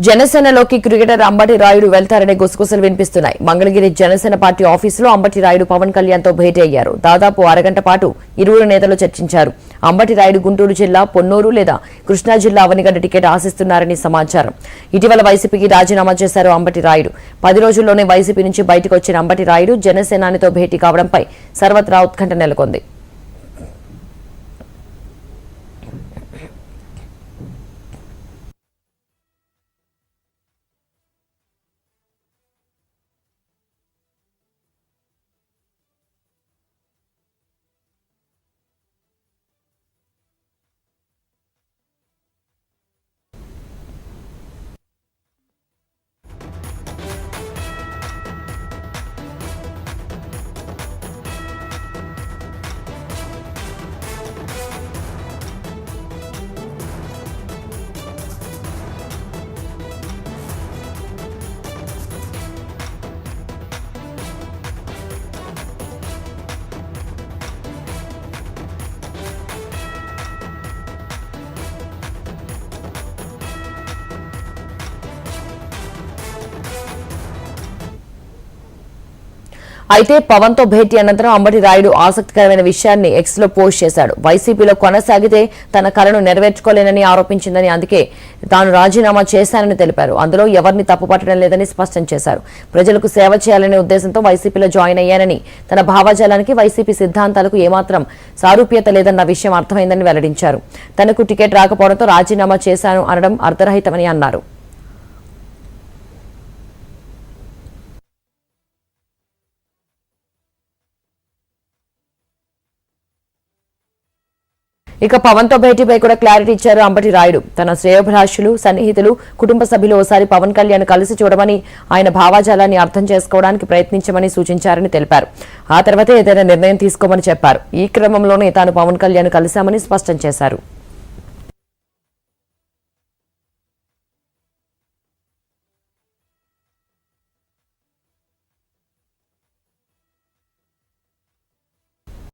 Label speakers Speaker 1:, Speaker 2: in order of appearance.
Speaker 1: జనసేనలోకి cricketer Ambati Rayudu వెళ్తారనే గుసగుసలు వినిపిస్తున్నాయి. మంగళగిరి జనసేన పార్టీ ఆఫీసులో అంబటి రాయుడు పవన్ కళ్యాణ్తో భేటీ అయ్యారు. దాదాపు అరగంట పాటు ఇరువురు నేతలు చర్చించారు. అంబటి రాయుడు గుంటూరు జిల్లా పొన్నూరు లేదా కృష్ణా జిల్లా అవనిగడ్డ టికెట్ ఆశిస్తున్నారని సమాచారం. ఇటీవల వైసీపీకి రాజీనామా చేశారు అంబటి రాయుడు. పది రోజుల్లోనే వైసీపీ నుంచి బయటకు వచ్చిన అంబటి రాయుడు జనసేనానితో భేటీ కావడంపై సర్వత్రా ఉత్కంఠ నెలకొంది. అయితే పవన్తో భేటీ అనంతరం అంబటి రాయుడు ఆసక్తికరమైన విషయాన్ని ఎక్స్లో పోస్ట్ చేశాడు. వైసీపీలో కొనసాగితే తన కలను నెరవేర్చుకోలేనని ఆరోపించిందని అందుకే తాను రాజీనామా చేశానని తెలిపారు. అందులో ఎవరిని తప్పుపట్టడం లేదని స్పష్టం చేశారు. ప్రజలకు సేవ చేయాలనే ఉద్దేశంతో వైసీపీలో జాయిన్ అయ్యానని తన భావజాలానికి వైసీపీ సిద్ధాంతాలకు ఏమాత్రం సారూప్యత లేదన్న విషయం అర్థమైందని వెల్లడించారు. తనకు టికెట్ రాకపోవడంతో రాజీనామా చేశాను అనడం అర్ధరహితమని అన్నారు. ఇక పవన్తో భేటీపై కూడా క్లారిటీ ఇచ్చారు అంబటి రాయుడు. తన శ్రేయోభిలాషులు సన్నిహితులు కుటుంబ సభ్యులు ఓసారి పవన్ కళ్యాణ్ కలిసి చూడమని ఆయన భావాజాలాన్ని అర్థం చేసుకోవడానికి ప్రయత్నించమని సూచించారని తెలిపారు. ఆ తర్వాతే ఏదైనా నిర్ణయం తీసుకోమని చెప్పారు. ఈ క్రమంలోనే తాను పవన్ కళ్యాణ్ కలిశామని స్పష్టం చేశారు.